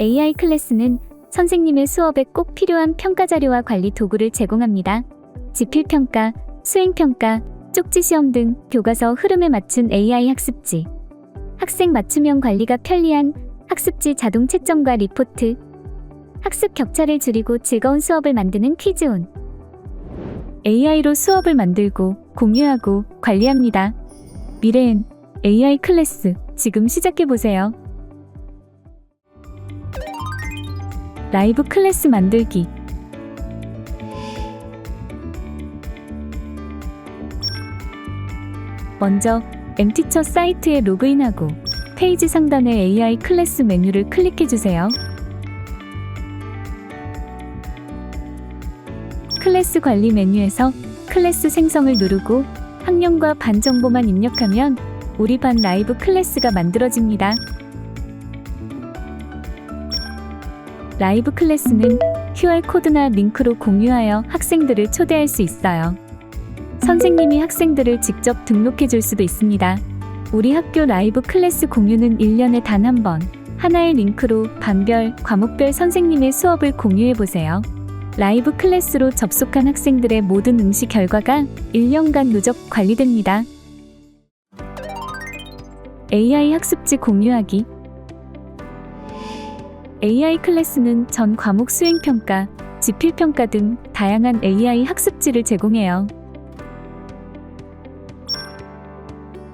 AI 클래스는 선생님의 수업에 꼭 필요한 평가 자료와 관리 도구를 제공합니다. 지필 평가, 수행 평가, 쪽지 시험 등 교과서 흐름에 맞춘 AI 학습지. 학생 맞춤형 관리가 편리한 학습지 자동 채점과 리포트. 학습 격차를 줄이고 즐거운 수업을 만드는 퀴즈온. AI로 수업을 만들고 공유하고 관리합니다. 미래엔 AI 클래스 지금 시작해 보세요. 라이브 클래스 만들기. 먼저 엠티처 사이트에 로그인하고 페이지 상단의 AI 클래스 메뉴를 클릭해 주세요. 클래스 관리 메뉴에서 클래스 생성을 누르고 학년과 반 정보만 입력하면 우리 반 라이브 클래스가 만들어집니다. 라이브 클래스는 QR코드나 링크로 공유하여 학생들을 초대할 수 있어요. 선생님이 학생들을 직접 등록해 줄 수도 있습니다. 우리 학교 라이브 클래스 공유는 1년에 단 한 번, 하나의 링크로 반별, 과목별 선생님의 수업을 공유해 보세요. 라이브 클래스로 접속한 학생들의 모든 응시 결과가 1년간 누적 관리됩니다. AI 학습지 공유하기 AI 클래스는 전 과목 수행 평가, 지필 평가 등 다양한 AI 학습지를 제공해요.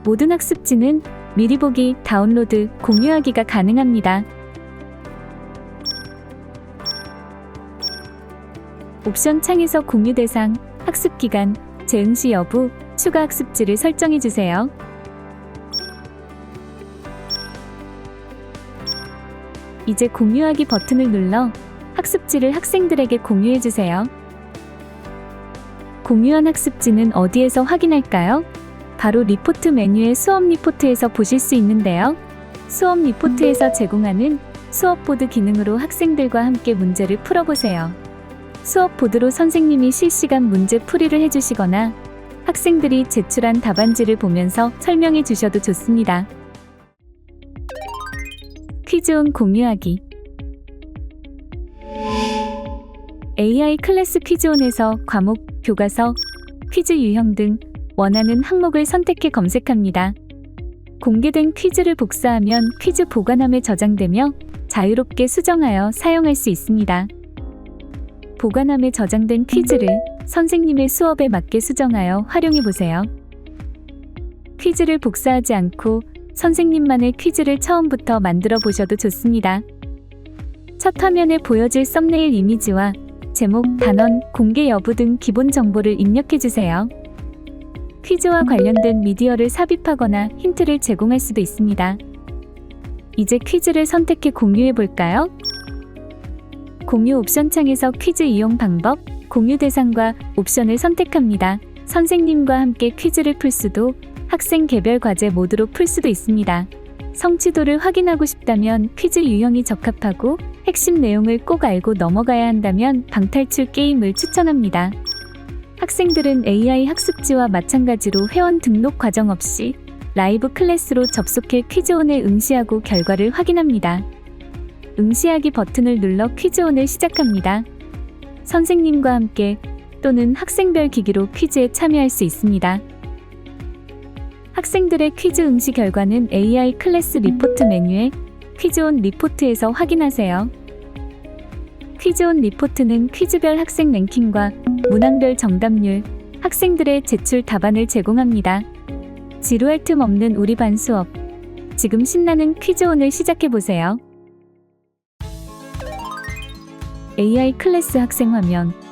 모든 학습지는 미리 보기, 다운로드, 공유하기가 가능합니다. 옵션 창에서 공유 대상, 학습 기간, 재응 시 여부, 추가 학습지를 설정해 주세요. 이제 공유하기 버튼을 눌러 학습지를 학생들에게 공유해 주세요. 공유한 학습지는 어디에서 확인할까요? 바로 리포트 메뉴의 수업 리포트에서 보실 수 있는데요. 수업 리포트에서 제공하는 수업 보드 기능으로 학생들과 함께 문제를 풀어보세요. 수업 보드로 선생님이 실시간 문제 풀이를 해주시거나 학생들이 제출한 답안지를 보면서 설명해 주셔도 좋습니다. 퀴즈온 공유하기 AI 클래스 퀴즈온에서 과목, 교과서, 퀴즈 유형 등 원하는 항목을 선택해 검색합니다. 공개된 퀴즈를 복사하면 퀴즈 보관함에 저장되며 자유롭게 수정하여 사용할 수 있습니다. 보관함에 저장된 퀴즈를 선생님의 수업에 맞게 수정하여 활용해 보세요. 퀴즈를 복사하지 않고 선생님만의 퀴즈를 처음부터 만들어 보셔도 좋습니다. 첫 화면에 보여질 썸네일 이미지와 제목, 단원, 공개 여부 등 기본 정보를 입력해 주세요. 퀴즈와 관련된 미디어를 삽입하거나 힌트를 제공할 수도 있습니다. 이제 퀴즈를 선택해 공유해 볼까요? 공유 옵션 창에서 퀴즈 이용 방법, 공유 대상과 옵션을 선택합니다. 선생님과 함께 퀴즈를 풀 수도 학생 개별 과제 모드로 풀 수도 있습니다. 성취도를 확인하고 싶다면 퀴즈 유형이 적합하고 핵심 내용을 꼭 알고 넘어가야 한다면 방탈출 게임을 추천합니다. 학생들은 AI 학습지와 마찬가지로 회원 등록 과정 없이 라이브 클래스로 접속해 퀴즈온에 응시하고 결과를 확인합니다. 응시하기 버튼을 눌러 퀴즈온을 시작합니다. 선생님과 함께 또는 학생별 기기로 퀴즈에 참여할 수 있습니다. 학생들의 퀴즈 응시 결과는 AI 클래스 리포트 메뉴에 퀴즈온 리포트에서 확인하세요. 퀴즈온 리포트는 퀴즈별 학생 랭킹과 문항별 정답률, 학생들의 제출 답안을 제공합니다. 지루할 틈 없는 우리 반 수업. 지금 신나는 퀴즈온을 시작해 보세요. AI 클래스 학생 화면.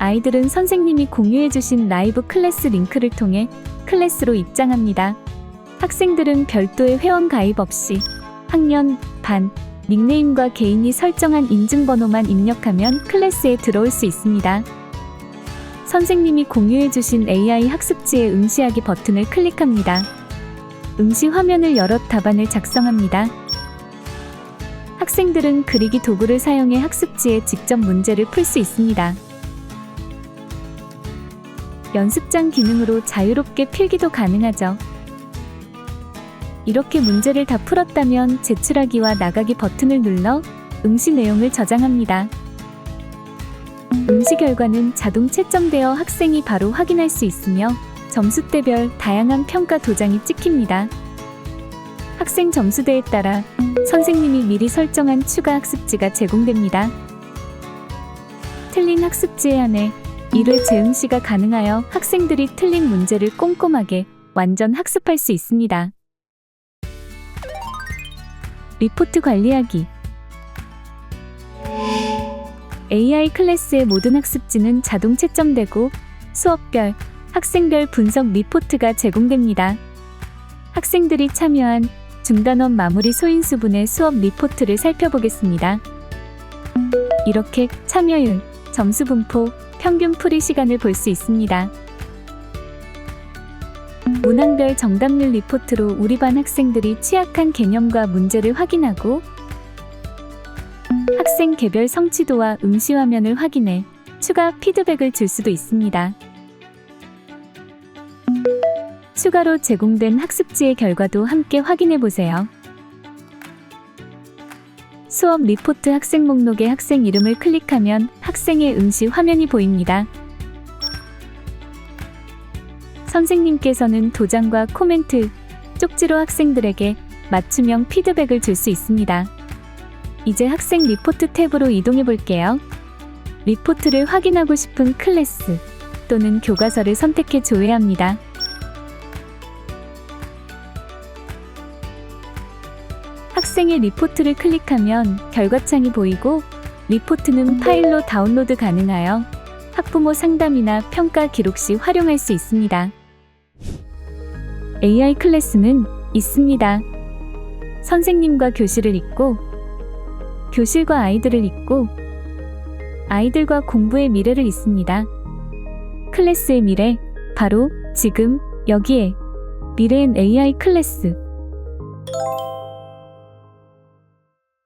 아이들은 선생님이 공유해주신 라이브 클래스 링크를 통해 클래스로 입장합니다. 학생들은 별도의 회원 가입 없이 학년, 반, 닉네임과 개인이 설정한 인증번호만 입력하면 클래스에 들어올 수 있습니다. 선생님이 공유해주신 AI 학습지의 응시하기 버튼을 클릭합니다. 응시 화면을 열어 답안을 작성합니다. 학생들은 그리기 도구를 사용해 학습지에 직접 문제를 풀 수 있습니다. 연습장 기능으로 자유롭게 필기도 가능하죠. 이렇게 문제를 다 풀었다면 제출하기와 나가기 버튼을 눌러 응시 내용을 저장합니다. 응시 결과는 자동 채점되어 학생이 바로 확인할 수 있으며 점수대별 다양한 평가 도장이 찍힙니다. 학생 점수대에 따라 선생님이 미리 설정한 추가 학습지가 제공됩니다. 틀린 학습지에 한해 1회 재응시가 가능하여 학생들이 틀린 문제를 꼼꼼하게 완전 학습할 수 있습니다. 리포트 관리하기 AI 클래스의 모든 학습지는 자동 채점되고 수업별, 학생별 분석 리포트가 제공됩니다. 학생들이 참여한 중단원 마무리 소인수분의 수업 리포트를 살펴보겠습니다. 이렇게 참여율, 점수 분포, 평균 풀이 시간을 볼 수 있습니다. 문항별 정답률 리포트로 우리 반 학생들이 취약한 개념과 문제를 확인하고 학생 개별 성취도와 응시 화면을 확인해 추가 피드백을 줄 수도 있습니다. 추가로 제공된 학습지의 결과도 함께 확인해 보세요. 수업 리포트 학생 목록의 학생 이름을 클릭하면 학생의 응시 화면이 보입니다. 선생님께서는 도장과 코멘트, 쪽지로 학생들에게 맞춤형 피드백을 줄 수 있습니다. 이제 학생 리포트 탭으로 이동해 볼게요. 리포트를 확인하고 싶은 클래스 또는 교과서를 선택해 조회합니다. 학생의 리포트를 클릭하면 결과창이 보이고 리포트는 파일로 다운로드 가능하여 학부모 상담이나 평가 기록 시 활용할 수 있습니다. AI 클래스는 있습니다. 선생님과 교실을 잇고 교실과 아이들을 잇고 아이들과 공부의 미래를 잇습니다. 클래스의 미래, 바로 지금 여기에 미래엔 AI 클래스.